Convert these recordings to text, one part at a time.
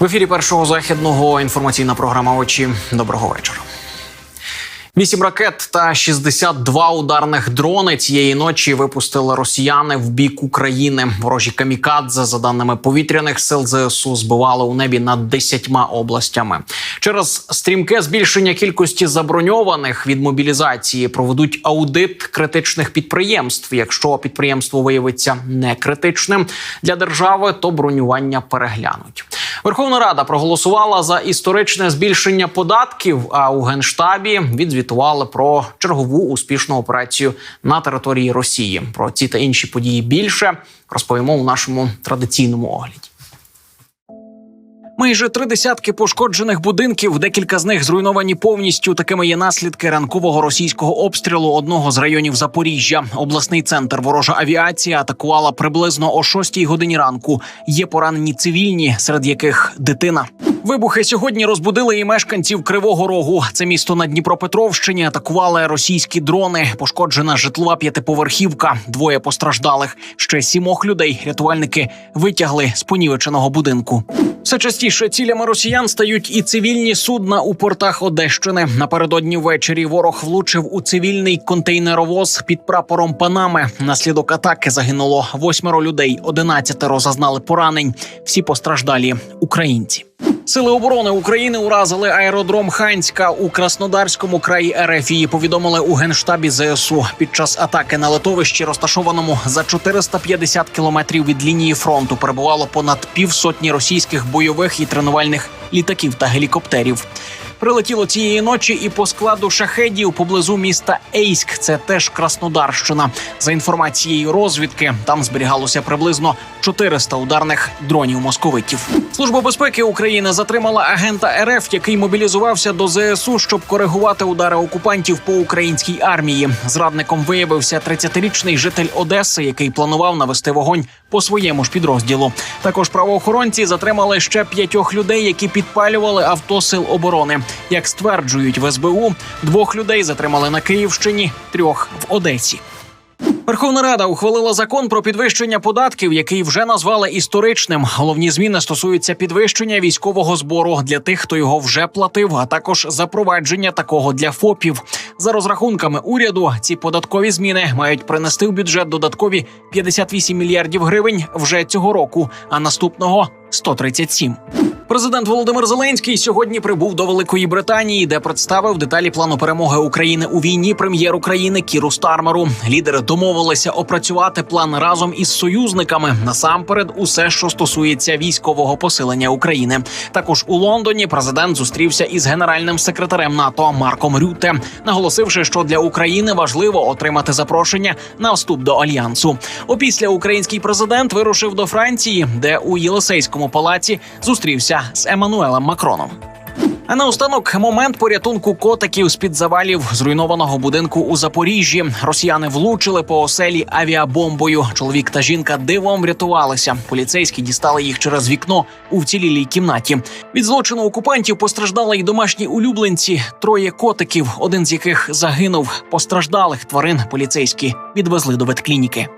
В ефірі першого західного інформаційна програма очі. Доброго вечора. Вісім ракет та 62 ударних дрони цієї ночі випустили росіяни в бік України. Ворожі камікадзе, за даними повітряних сил ЗСУ, збивали у небі над 10 областями. Через стрімке збільшення кількості заброньованих від мобілізації проведуть аудит критичних підприємств. Якщо підприємство виявиться не критичним для держави, то бронювання переглянуть. Верховна Рада проголосувала за історичне збільшення податків. А у генштабі відзвітували про чергову успішну операцію на території Росії. Про ці та інші події більше розповімо у нашому традиційному огляді. Майже три десятки пошкоджених будинків, декілька з них зруйновані повністю. Такими є наслідки ранкового російського обстрілу одного з районів Запоріжжя. Обласний центр ворожа авіація атакувала приблизно о 6 годині ранку. Є поранені цивільні, серед яких дитина. Вибухи сьогодні розбудили і мешканців Кривого Рогу. Це місто на Дніпропетровщині. Атакували російські дрони. Пошкоджена житлова п'ятиповерхівка. Двоє постраждалих. Ще сімох людей рятувальники витягли з понівеченого будинку. Все частіше цілями росіян стають і цивільні судна у портах Одещини. Напередодні ввечері ворог влучив у цивільний контейнеровоз під прапором Панами. Наслідок атаки загинуло восьмеро людей, одинадцятеро зазнали поранень. Всі постраждалі українці. Сили оборони України уразили аеродром Ханська у Краснодарському краї РФ. Повідомили у генштабі ЗСУ під час атаки на литовищі, розташованому за 450 кілометрів від лінії фронту. Перебувало понад півсотні російських бойових і тренувальних літаків та гелікоптерів. Прилетіло цієї ночі і по складу шахедів поблизу міста Ейськ. Це теж Краснодарщина. За інформацією розвідки, там зберігалося приблизно 400 ударних дронів московитів. Служба безпеки України затримала агента РФ, який мобілізувався до ЗСУ, щоб коригувати удари окупантів по українській армії. Зрадником виявився 30-річний житель Одеси, який планував навести вогонь по своєму ж підрозділу. Також правоохоронці затримали ще п'ятьох людей, які підпалювали авто сил оборони. Як стверджують в СБУ, двох людей затримали на Київщині, трьох в Одесі. Верховна Рада ухвалила закон про підвищення податків, який вже назвали історичним. Головні зміни стосуються підвищення військового збору для тих, хто його вже платив, а також запровадження такого для ФОПів. За розрахунками уряду, ці податкові зміни мають принести в бюджет додаткові 58 мільярдів гривень вже цього року, а наступного 137. Президент Володимир Зеленський сьогодні прибув до Великої Британії, де представив деталі плану перемоги України у війні прем'єр України Кіру Стармеру. Лідери домовилися опрацювати план разом із союзниками. Насамперед, усе, що стосується військового посилення України. Також у Лондоні президент зустрівся із генеральним секретарем НАТО Марком Рюте, наголосивши, що для України важливо отримати запрошення на вступ до альянсу. Опісля український президент вирушив до Франції, де у Єлисейському палаці зустрівся з Еммануелем Макроном. А наостанок момент порятунку котиків з під завалів зруйнованого будинку у Запоріжжі. Росіяни влучили по оселі авіабомбою. Чоловік та жінка дивом врятувалися. Поліцейські дістали їх через вікно у вцілілій кімнаті. Від злочину окупантів постраждали й домашні улюбленці. Троє котиків, один з яких загинув. Постраждалих тварин поліцейські відвезли до ветклініки.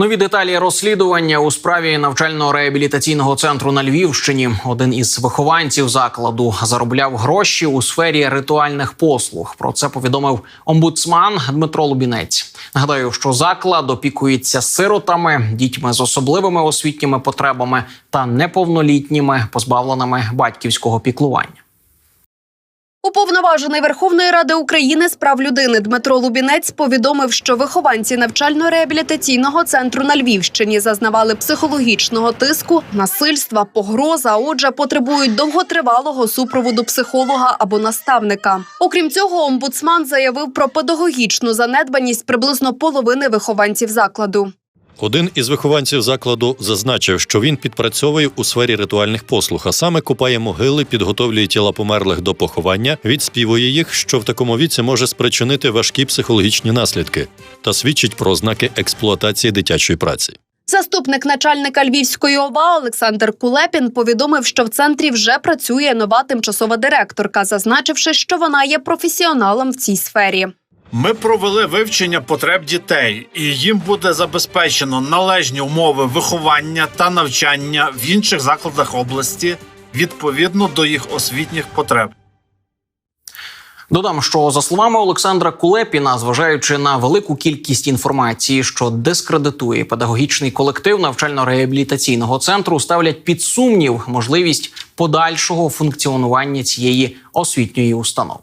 Нові деталі розслідування у справі навчально-реабілітаційного центру на Львівщині. Один із вихованців закладу заробляв гроші у сфері ритуальних послуг. Про це повідомив омбудсман Дмитро Лубінець. Нагадаю, що заклад опікується сиротами, дітьми з особливими освітніми потребами та неповнолітніми, позбавленими батьківського піклування. Уповноважений Верховної Ради України з прав людини Дмитро Лубінець повідомив, що вихованці навчально-реабілітаційного центру на Львівщині зазнавали психологічного тиску, насильства, погроза. а Отже, потребують довготривалого супроводу психолога або наставника. Окрім цього, омбудсман заявив про педагогічну занедбаність приблизно половини вихованців закладу. Один із вихованців закладу зазначив, що він підпрацьовує у сфері ритуальних послуг, а саме купає могили, підготовлює тіла померлих до поховання, відспівує їх, що в такому віці може спричинити важкі психологічні наслідки, та свідчить про ознаки експлуатації дитячої праці. Заступник начальника Львівської ОВА Олександр Кулепін повідомив, що в центрі вже працює нова тимчасова директорка, зазначивши, що вона є професіоналом в цій сфері. Ми провели вивчення потреб дітей, і їм буде забезпечено належні умови виховання та навчання в інших закладах області відповідно до їх освітніх потреб. Додам, що за словами Олександра Кулепіна, зважаючи на велику кількість інформації, що дискредитує педагогічний колектив навчально-реабілітаційного центру, ставлять під сумнів можливість подальшого функціонування цієї освітньої установи.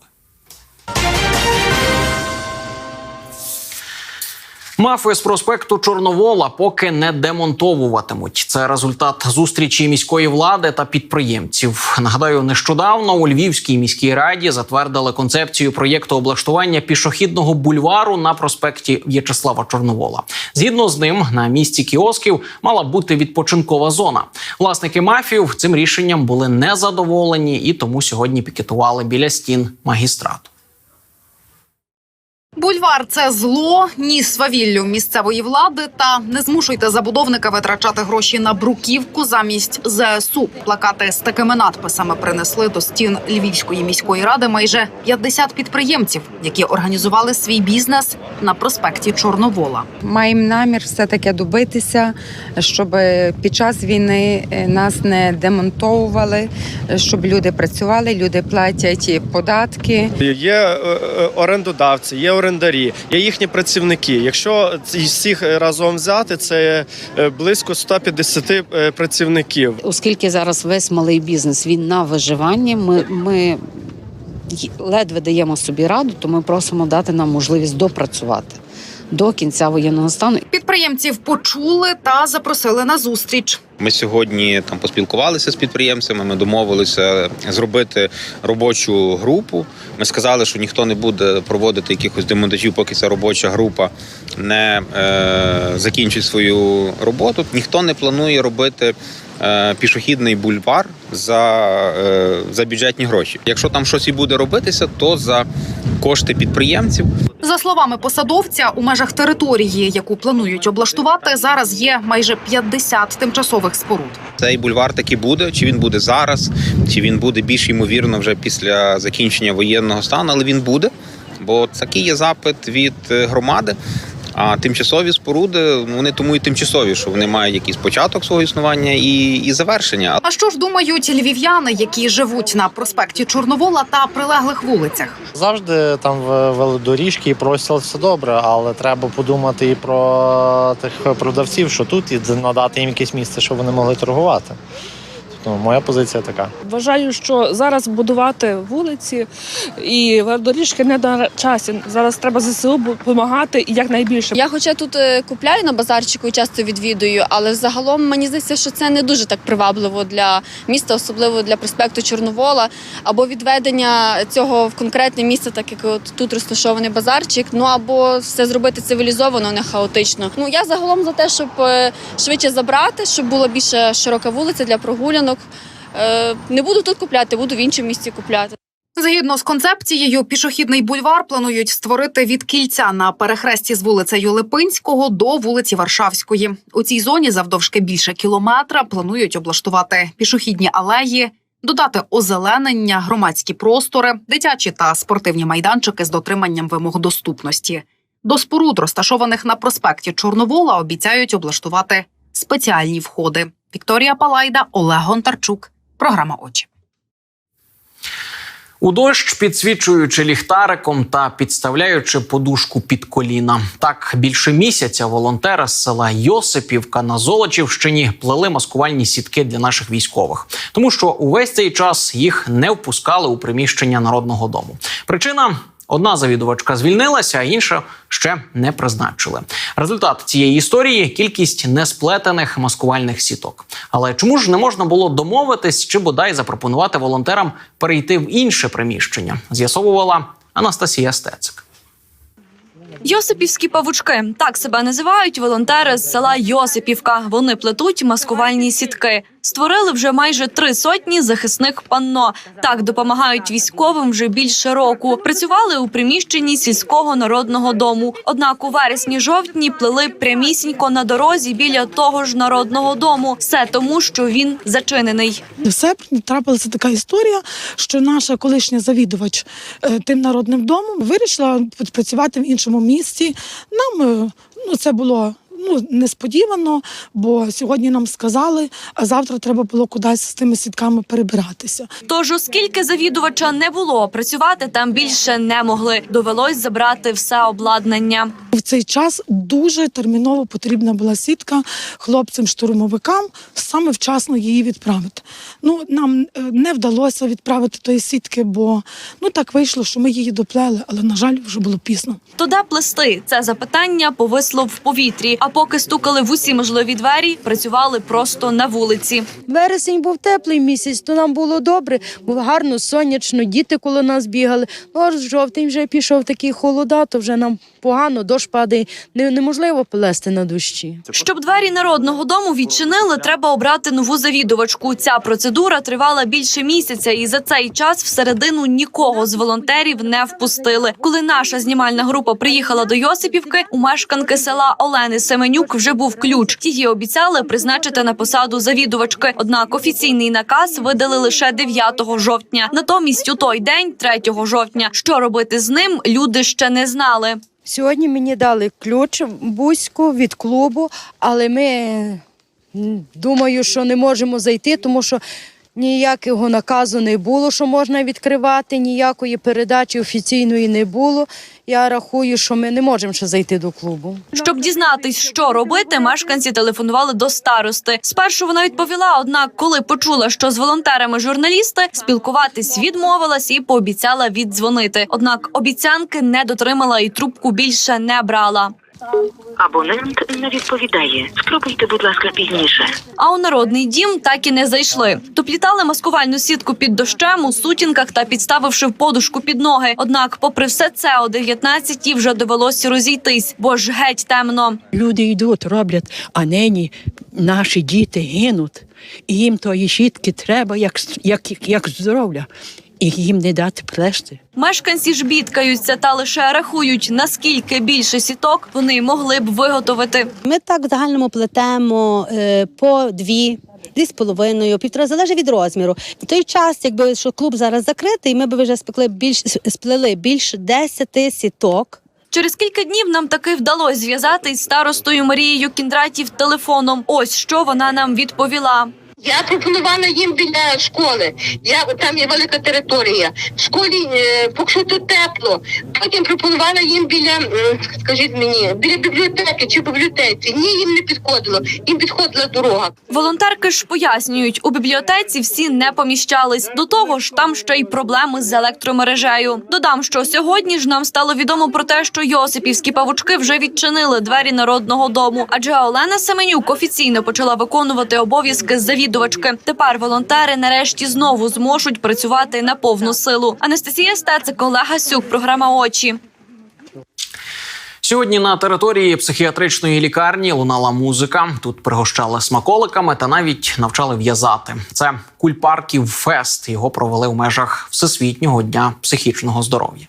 Мафи з проспекту Чорновола поки не демонтовуватимуть. Це результат зустрічі міської влади та підприємців. Нагадаю, нещодавно у Львівській міській раді затвердили концепцію проєкту облаштування пішохідного бульвару на проспекті В'ячеслава Чорновола. Згідно з ним, на місці кіосків мала бути відпочинкова зона. Власники мафів цим рішенням були незадоволені і тому сьогодні пікетували біля стін магістрату. Бульвар це зло, ні свавіллю місцевої влади. Та не змушуйте забудовника витрачати гроші на бруківку замість ЗСУ. Плакати з такими надписами принесли до стін Львівської міської ради майже 50 підприємців, які організували свій бізнес на проспекті Чорновола. Маємо намір все-таки добитися, щоб під час війни е, нас не демонтовували, щоб люди працювали, люди платять податки. Є е, е, орендодавці, є орендарі, є їхні працівники. Якщо всіх разом взяти, це е, близько 150 е, працівників. оскільки зараз весь малий бізнес він на виживанні, ми, ми ледве даємо собі раду, то ми просимо дати нам можливість допрацювати до кінця воєнного стану. Підприємців почули та запросили на зустріч. Ми сьогодні там поспілкувалися з підприємцями. Ми домовилися зробити робочу групу. Ми сказали, що ніхто не буде проводити якихось демонтажів, поки ця робоча група не е, закінчить свою роботу. Ніхто не планує робити. Е, Пішохідний бульвар за, е, за бюджетні гроші. Якщо там щось і буде робитися, то за кошти підприємців. За словами посадовця, у межах території, яку планують облаштувати, зараз є майже 50 тимчасових споруд. Цей бульвар таки буде. Чи він буде зараз, чи він буде більш ймовірно вже після закінчення воєнного стану, але він буде, бо такий є запит від е, громади. А тимчасові споруди вони тому і тимчасові, що вони мають якийсь початок свого існування і, і завершення. А що ж думають львів'яни, які живуть на проспекті Чорновола та прилеглих вулицях? Завжди там в- велодоріжки і простіл все добре, але треба подумати і про тих продавців, що тут, і надати їм якесь місце, щоб вони могли торгувати. Ну, моя позиція така. Вважаю, що зараз будувати вулиці і доріжки не на часі. Зараз треба ЗСУ допомагати і якнайбільше. Я хоча тут е, купляю на базарчику і часто відвідую, але загалом мені здається, що це не дуже так привабливо для міста, особливо для проспекту Чорновола, або відведення цього в конкретне місце, так як от тут розташований базарчик. Ну або все зробити цивілізовано, не хаотично. Ну я загалом за те, щоб е, швидше забрати, щоб була більше широка вулиця для прогулянок. Е, Не буду тут купляти, буду в іншому місці купляти. Згідно з концепцією, пішохідний бульвар планують створити від кільця на перехресті з вулицею Липинського до вулиці Варшавської. У цій зоні завдовжки більше кілометра планують облаштувати пішохідні алеї, додати озеленення, громадські простори, дитячі та спортивні майданчики з дотриманням вимог доступності. До споруд, розташованих на проспекті Чорновола, обіцяють облаштувати спеціальні входи. Вікторія Палайда, Олег Гонтарчук. Програма Очі. У дощ підсвічуючи ліхтариком та підставляючи подушку під коліна. Так більше місяця волонтери з села Йосипівка на Золочівщині плели маскувальні сітки для наших військових, тому що увесь цей час їх не впускали у приміщення народного дому. Причина. Одна завідувачка звільнилася, а інша ще не призначили. Результат цієї історії кількість несплетених маскувальних сіток. Але чому ж не можна було домовитись чи бодай запропонувати волонтерам перейти в інше приміщення? З'ясовувала Анастасія Стецик. Йосипівські павучки так себе називають волонтери з села Йосипівка. Вони плетуть маскувальні сітки. Створили вже майже три сотні захисних панно. Так допомагають військовим вже більше року. Працювали у приміщенні сільського народного дому. Однак у вересні-жовтні плели прямісінько на дорозі біля того ж народного дому. Все тому, що він зачинений. В серпні трапилася така історія, що наша колишня завідувач е, тим народним домом вирішила працювати в іншому місці. Нам е, ну, це було. Ну, несподівано, бо сьогодні нам сказали, а завтра треба було кудись з тими сітками перебиратися. Тож, оскільки завідувача не було, працювати там більше не могли. Довелось забрати все обладнання. В цей час дуже терміново потрібна була сітка хлопцям-штурмовикам саме вчасно її відправити. Ну нам е, не вдалося відправити тої сітки, бо ну так вийшло, що ми її доплели, але на жаль, вже було пізно. То де плести? Це запитання повисло в повітрі. А поки стукали в усі можливі двері, працювали просто на вулиці. Вересень був теплий місяць, то нам було добре, було гарно, сонячно, діти коло нас бігали. Ну, аж жовтень вже пішов такий холода, то вже нам погано, дощ падає. Не- неможливо плести на дощі. Щоб двері народного дому відчинили, треба обрати нову завідувачку. Ця процедура тривала більше місяця, і за цей час всередину нікого з волонтерів не впустили. Коли наша знімальна група приїхала до Йосипівки, у мешканки села Олени Семенюк вже був ключ. Її обіцяли призначити на посаду завідувачки. Однак офіційний наказ видали лише 9 жовтня. Натомість у той день, 3 жовтня, що робити з ним, люди ще не знали. Сьогодні мені дали ключ бузьку від клубу, але ми думаю, що не можемо зайти, тому що ніякого наказу не було, що можна відкривати, ніякої передачі офіційної не було. Я рахую, що ми не можемо ще зайти до клубу. Щоб дізнатись, що робити, мешканці телефонували до старости. Спершу вона відповіла, однак, коли почула, що з волонтерами журналісти спілкуватись відмовилась і пообіцяла віддзвонити. Однак обіцянки не дотримала і трубку більше не брала. Абонент не відповідає. Спробуйте, будь ласка, пізніше. А у народний дім так і не зайшли. Доплітали маскувальну сітку під дощем у сутінках та підставивши в подушку під ноги. Однак, попри все це, о 19-й вже довелося розійтись, бо ж геть темно. Люди йдуть, роблять, а нині наші діти гинуть, і їм тої щітки треба як, як, як здоров'я, і їм не дати плести. Мешканці ж бідкаються та лише рахують, наскільки більше сіток вони могли б виготовити. Ми так в загальному плетемо е, по дві. Дві з половиною, півтора залежить від розміру. В той час, якби що клуб зараз закритий, ми б вже спекли більш сплели більше 10 сіток. Через кілька днів нам таки вдалося зв'язатись з старостою Марією Кіндратів телефоном. Ось що вона нам відповіла. Я пропонувала їм біля школи. Я там є велика територія. В школі е, поки тут тепло. Потім пропонувала їм біля, скажіть мені, біля бібліотеки чи бібліотеці. Ні, їм не підходило. Їм підходила дорога. Волонтерки ж пояснюють, у бібліотеці всі не поміщались. До того ж, там ще й проблеми з електромережею. Додам, що сьогодні ж нам стало відомо про те, що Йосипівські павучки вже відчинили двері народного дому. Адже Олена Семенюк офіційно почала виконувати обов'язки завідувачки. Тепер волонтери нарешті знову зможуть працювати на повну силу. Анастасія Стецик, Олег Гасюк, програма очі. Сьогодні на території психіатричної лікарні лунала музика. Тут пригощали смаколиками та навіть навчали в'язати. Це кульпарків фест. Його провели в межах Всесвітнього дня психічного здоров'я.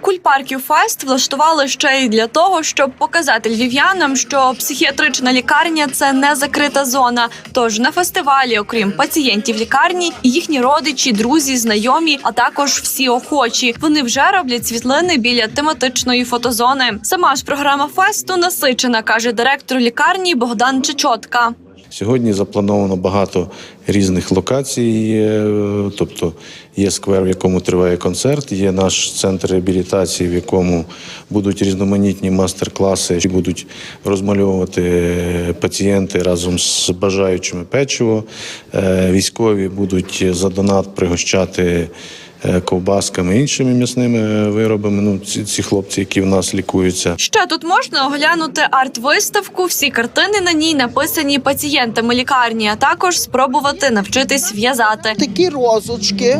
Кульпарків Фест влаштували ще й для того, щоб показати львів'янам, що психіатрична лікарня це не закрита зона. Тож на фестивалі, окрім пацієнтів лікарні, їхні родичі, друзі, знайомі, а також всі охочі. Вони вже роблять світлини біля тематичної фотозони. Сама ж програма фесту насичена, каже директор лікарні Богдан Чечотка. Сьогодні заплановано багато різних локацій, е, тобто є сквер, в якому триває концерт, є наш центр реабілітації, в якому будуть різноманітні мастер-класи, будуть розмальовувати пацієнти разом з бажаючими печиво. Е, Військові будуть за донат пригощати. Е, Ковбасками іншими м'ясними виробами. Ну ці, ці хлопці, які в нас лікуються. Ще тут можна оглянути арт-виставку. Всі картини на ній написані пацієнтами лікарні, а також спробувати навчитись в'язати. Такі розочки.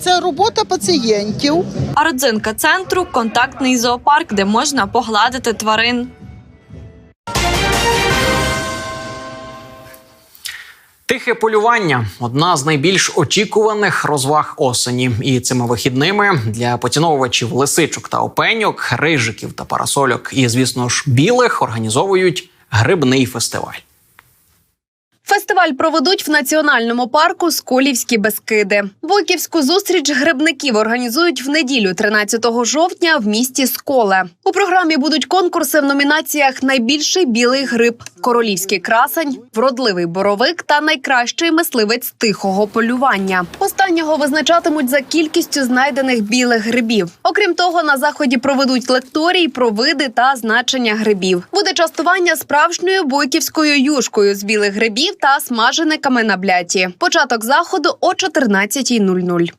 Це робота пацієнтів. А родзинка центру контактний зоопарк, де можна погладити тварин. Тихе полювання одна з найбільш очікуваних розваг осені. І цими вихідними для поціновувачів лисичок та опеньок, рижиків та парасольок, і звісно ж білих організовують грибний фестиваль. Фестиваль проведуть в національному парку Сколівські Бескиди. Бойківську зустріч грибників організують в неділю, 13 жовтня, в місті Сколе. У програмі будуть конкурси в номінаціях Найбільший білий гриб, королівський красень, вродливий боровик та найкращий мисливець тихого полювання. Останнього визначатимуть за кількістю знайдених білих грибів. Окрім того, на заході проведуть лекторій про види та значення грибів. Буде частування справжньою бойківською юшкою з білих грибів та смажениками на бляті. Початок заходу о 14.00.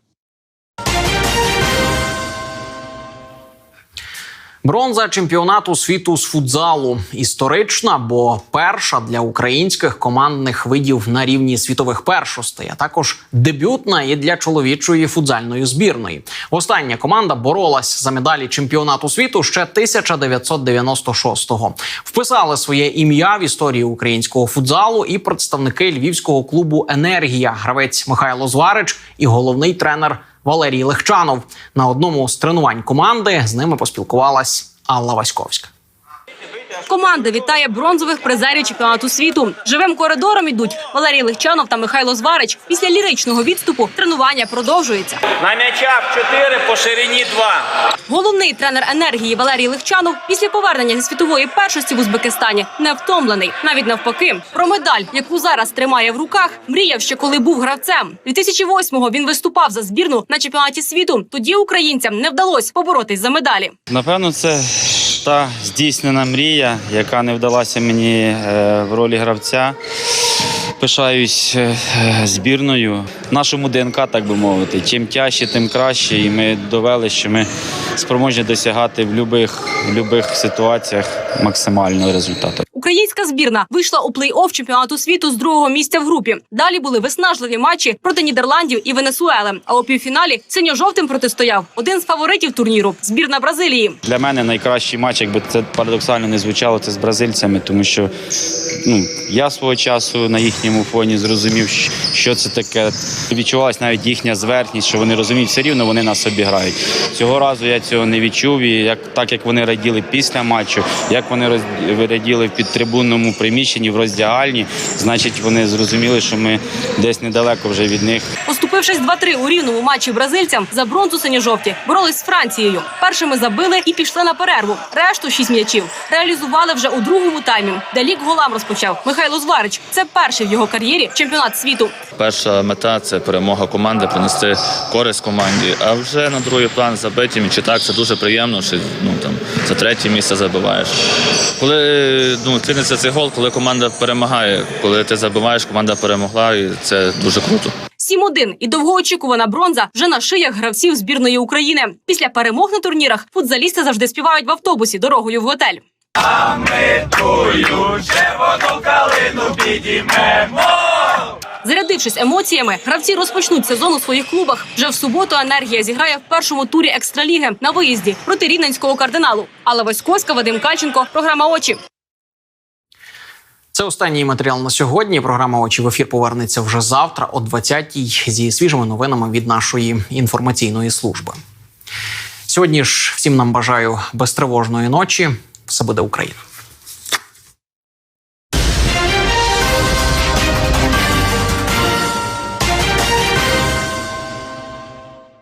Бронза чемпіонату світу з футзалу історична, бо перша для українських командних видів на рівні світових першостей, а також дебютна і для чоловічої футзальної збірної. Остання команда боролась за медалі чемпіонату світу ще 1996-го. Вписали своє ім'я в історію українського футзалу і представники львівського клубу Енергія, гравець Михайло Зварич і головний тренер Валерій Легчанов. На одному з тренувань команди з ними поспілкувалась Алла Васьковська. Команда вітає бронзових призерів чемпіонату світу. Живим коридором ідуть Валерій Легчанов та Михайло Зварич. Після ліричного відступу тренування продовжується. На м'ячах 4, по ширині 2. Головний тренер енергії Валерій Легчанов після повернення зі світової першості в Узбекистані не втомлений. Навіть навпаки, про медаль, яку зараз тримає в руках, мріяв ще коли був гравцем. 2008-го він виступав за збірну на чемпіонаті світу. Тоді українцям не вдалося поборотись за медалі. Напевно, це та здійснена мрія, яка не вдалася мені е, в ролі гравця. Пишаюсь е, збірною, нашому ДНК, так би мовити. Чим тяжче, тим краще. І ми довели, що ми спроможні досягати в будь-яких ситуаціях максимального результату. Українська збірна вийшла у плей-офф чемпіонату світу з другого місця в групі. Далі були виснажливі матчі проти Нідерландів і Венесуели. А у півфіналі синьо-жовтим протистояв один з фаворитів турніру збірна Бразилії. Для мене найкращий матч, якби це парадоксально не звучало, це з бразильцями, тому що ну, я свого часу на їхньому фоні зрозумів, що це таке. Відчувалась навіть їхня зверхність, що вони розуміють, все рівно вони нас обіграють. Цього разу я цього не відчув. І як так як вони раділи після матчу, як вони раділи в підтрибунному приміщенні в роздягальні, значить вони зрозуміли, що ми десь недалеко вже від них. Поступившись 2-3 у рівному матчі бразильцям за бронзу синьо-жовті боролись з Францією. Першими забили і пішли на перерву. Решту шість м'ячів реалізували вже у другому таймі. де лік голам розпочав Михайло Зварич. Це перший в його кар'єрі чемпіонат світу. Перша мета це перемога команди, принести користь команді. А вже на другий план забиті м'ячі. Так це дуже приємно, що ну там за третє місце забиваєш. Коли ну ціниться цей гол, коли команда перемагає, коли ти забиваєш, команда перемогла, і це дуже круто. 7-1 і довгоочікувана бронза вже на шиях гравців збірної України. Після перемог на турнірах футзалісти завжди співають в автобусі дорогою в готель. Тую червону калину підіймемо. Зарядившись емоціями, гравці розпочнуть сезон у своїх клубах. Вже в суботу енергія зіграє в першому турі екстраліги на виїзді проти рівненського кардиналу. Алла Васьковська, Вадим Кальченко, програма очі. Це останній матеріал на сьогодні. Програма очі в ефір повернеться вже завтра о 20-й зі свіжими новинами від нашої інформаційної служби. Сьогодні ж всім нам бажаю безтривожної ночі. Все буде Україна.